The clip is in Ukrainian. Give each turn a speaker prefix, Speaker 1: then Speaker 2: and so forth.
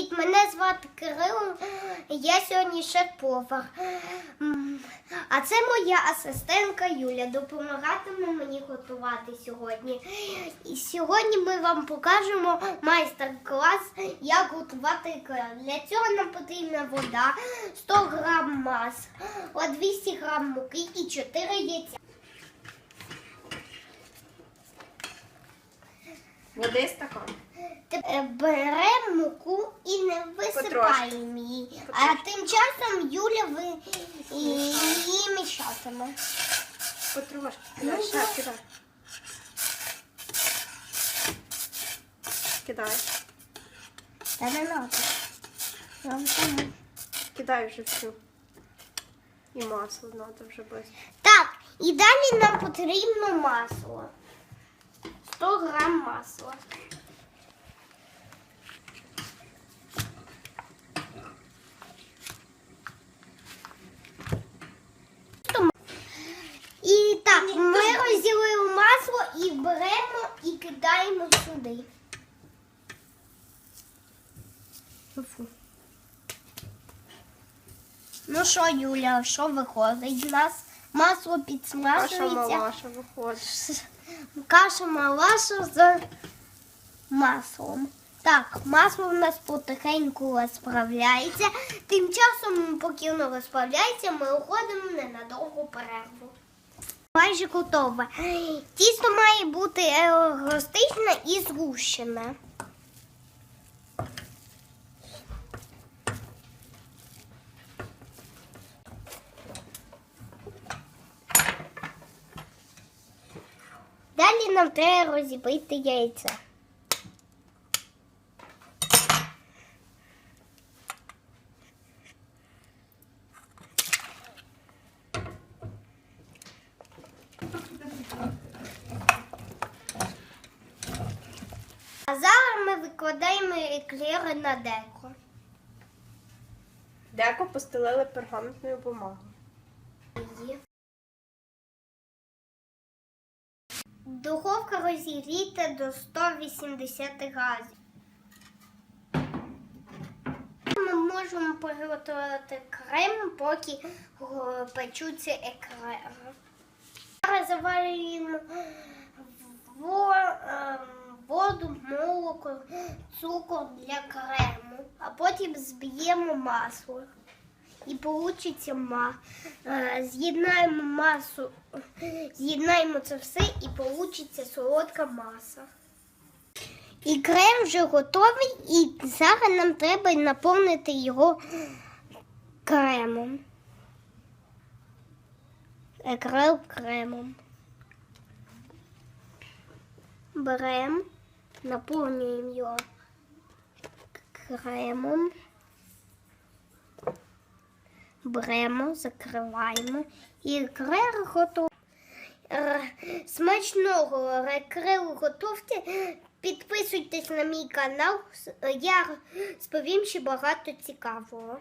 Speaker 1: Привіт, мене звати Кирило. Я сьогодні шеф-повар. А це моя асистентка Юля. Допомагатиме мені готувати сьогодні. І сьогодні ми вам покажемо майстер-клас, як готувати еклер. Для цього нам потрібна вода, 100 грам масла, 200 грам муки і 4 яйця.
Speaker 2: Води стакан.
Speaker 1: Тепер Беремо муку і не висипаємо її. А тим часом Юля ви її мішатиме.
Speaker 2: Потрошки.
Speaker 1: Ну,
Speaker 2: Кидай, ще кидай. Кидай.
Speaker 1: Та не надо. Я вам помогу.
Speaker 2: Кидай вже всю. І масло треба вже без.
Speaker 1: Так, і далі нам потрібно масло. 100 грам масла. І так, ми розділили масло і беремо і кидаємо сюди. Фу. Ну що, Юля, що виходить? У нас масло
Speaker 2: Каша
Speaker 1: підсмажується.
Speaker 2: малаша виходить.
Speaker 1: Каша малаша з маслом. Так, масло в нас потихеньку розправляється. Тим часом, поки воно розправляється, ми уходимо на надовгу перерву. Майже готове. Тісто має бути еластичне і згущене. Далі нам треба розібити яйця. А зараз ми викладаємо еклери на деко.
Speaker 2: Деко постелили пергаментною бумагою.
Speaker 1: Духовка розігріта до 180 градусів. Ми можемо приготувати крем, поки печуться еклери. Зараз заварюємо ем, воду, молоко, цукор для крему, а потім зб'ємо масло. І получиться ма. е, З'єднаємо масу, з'єднаємо це все і получиться солодка маса. І крем вже готовий, і зараз нам треба наповнити його кремом. Екрел кремом. Беремо, наповнюємо його кремом. Беремо, закриваємо і крер готовий. Е, Смачного рекрил готовте. Підписуйтесь на мій канал. Я розповім ще багато цікавого.